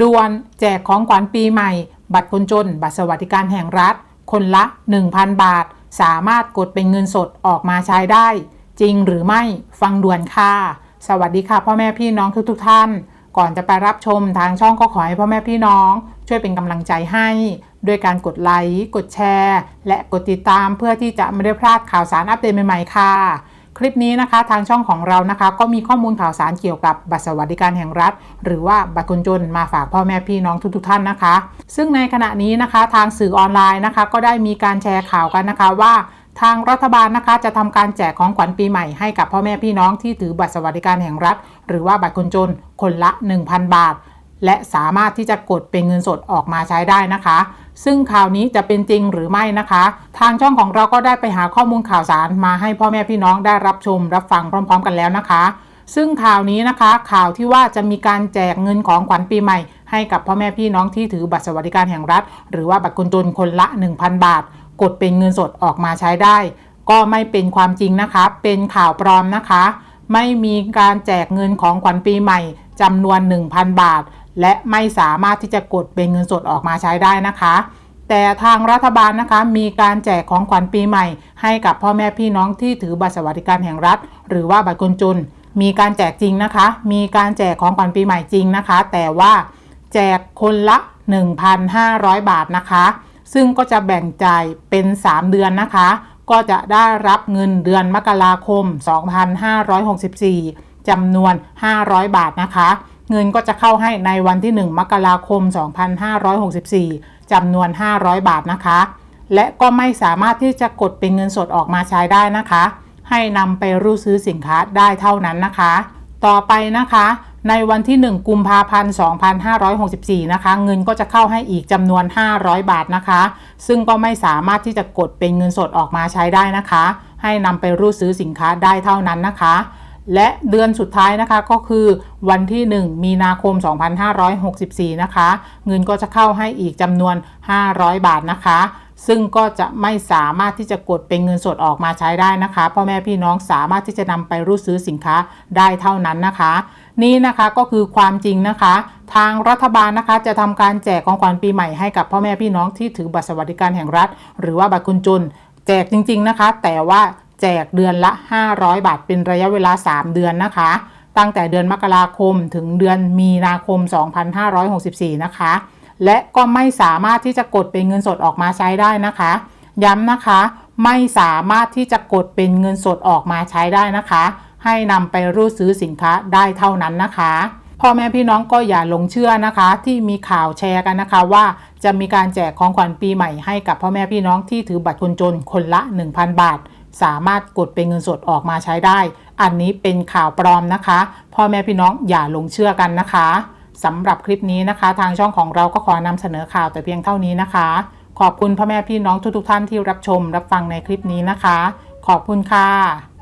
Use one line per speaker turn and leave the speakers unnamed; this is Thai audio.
ด่วนแจกของขวัญปีใหม่ บัตรคนจน บัตรสวัสดิการแห่งรัฐ คนละ 1,000 บาท สามารถกดเป็นเงินสดออกมาใช้ได้ จริงหรือไม่ฟังด่วนค่ะ สวัสดีค่ะพ่อแม่พี่น้องทุกทุกท่าน ก่อนจะไปรับชมทางช่องก็ขอให้พ่อแม่พี่น้อง ช่วยเป็นกำลังใจให้ ด้วยการกดไลค์กดแชร์ และกดติดตามเพื่อที่จะไม่ได้พลาดข่าวสารอัปเดตใหม่ๆค่ะ คลิปนี้นะคะทางช่องของเรานะคะก็มีข้อมูลข่าวสารเกี่ยวกับบัตรสวัสดิการแห่งรัฐ หรือว่าบัตรคนจนมาฝากพ่อแม่พี่น้องทุกๆท่านนะคะ ซึ่งในขณะนี้นะคะทางสื่อออนไลน์นะคะ ก็ได้มีการแชร์ข่าวกันนะคะว่าทางรัฐบาลนะคะจะทำการแจกของขวัญปีใหม่ให้กับพ่อแม่พี่น้องที่ถือบัตรสวัสดิการแห่งรัฐ หรือว่าบัตรคนจนคนละ 1,000 บาท และสามารถที่จะกดเป็นเงินสดออกมาใช้ได้นะคะ ซึ่งข่าวนี้จะเป็นจริงหรือไม่นะคะ ทางช่องของเราก็ได้ไปหาข้อมูลข่าวสารมาให้พ่อแม่พี่น้องได้รับชม รับฟังพร้อม ๆ กันแล้วนะคะ ซึ่งข่าวนี้นะคะ ข่าวที่ว่าจะมีการแจกเงินของขวัญปีใหม่ ให้กับพ่อแม่พี่น้องที่ถือบัตรสวัสดิการแห่งรัฐ หรือว่าบัตรคนจนคนละ 1,000 บาท กดเป็นเงินสดออกมาใช้ได้ ก็ไม่เป็นความจริงนะคะ เป็นข่าวปลอมนะคะ ไม่มีการแจกเงินของขวัญปีใหม่จำนวน 1,000 บาท และไม่สามารถที่จะกดเป็นเงินสดออกมาใช้ได้นะคะ แต่ทางรัฐบาลนะคะมีการแจกของขวัญปีใหม่ ให้กับพ่อแม่พี่น้องที่ถือบัตรสวัสดิการแห่งรัฐ หรือว่าบัตรคนจน มีการแจกจริงนะคะ มีการแจกของขวัญปีใหม่จริงนะคะ แต่ว่าแจกคนละ 1,500 บาทนะคะ ซึ่งก็จะแบ่งจ่ายเป็น 3 เดือนนะคะ ก็จะได้รับเงินเดือนมกราคม 2564จำนวน 500 บาทนะคะ เงินก็จะเข้าให้ในวันที่ 1 มกราคม 2564 จำนวน 500 บาทนะคะ และก็ไม่สามารถที่จะกดเป็นเงินสดออกมาใช้ได้นะคะ ให้นำไปรูดซื้อสินค้าได้เท่านั้นนะคะ ต่อไปนะคะ ในวันที่ 1 กุมภาพันธ์ 2564 นะคะ เงินก็จะเข้าให้อีกจำนวน 500 บาทนะคะ ซึ่งก็ไม่สามารถที่จะกดเป็นเงินสดออกมาใช้ได้นะคะ ให้นำไปรูดซื้อสินค้าได้เท่านั้นนะคะ และเดือนสุดท้ายนะคะก็คือวันที่ 1 มีนาคม 2564 นะคะ เงินก็จะเข้าให้อีกจำนวน 500 บาทนะคะ ซึ่งก็จะไม่สามารถที่จะกดเป็นเงินสดออกมาใช้ได้นะคะพ่อแม่พี่น้องสามารถที่จะนำไปรูดซื้อสินค้าได้เท่านั้นนะคะ นี่นะคะก็คือความจริงนะคะ ทางรัฐบาลนะคะจะทำการแจกของขวัญปีใหม่ให้กับพ่อแม่พี่น้องที่ถือบัตรสวัสดิการแห่งรัฐ หรือว่าบัตรคนจนแจกจริง ๆนะคะ แต่ว่า แจกเดือนละ 500 บาท เป็นระยะเวลา 3 เดือนนะคะ ตั้งแต่เดือนมกราคมถึงเดือนมีนาคม 2564 นะคะ และก็ไม่สามารถที่จะกดเป็นเงินสดออกมาใช้ได้นะคะ ย้ำนะคะ ไม่สามารถที่จะกดเป็นเงินสดออกมาใช้ได้นะคะ ให้นำไปรูดซื้อสินค้าได้เท่านั้นนะคะพ่อแม่พี่น้องก็อย่าหลงเชื่อนะคะ ที่มีข่าวแชร์กันนะคะ ว่าจะมีการแจกของขวัญปีใหม่ให้กับพ่อแม่พี่น้องที่ถือบัตรคนจนคนละ 1,000 บาท สามารถกดเป็นเงินสดออกมาใช้ได้ อันนี้เป็นข่าวปลอมนะคะ พ่อแม่พี่น้องอย่าหลงเชื่อกันนะคะสำหรับคลิปนี้นะคะ ทางช่องของเราก็ขอนำเสนอข่าวแต่เพียงเท่านี้นะคะ ขอบคุณพ่อแม่พี่น้องทุกๆท่านที่รับชม รับฟังในคลิปนี้นะคะ ขอบคุณค่ะ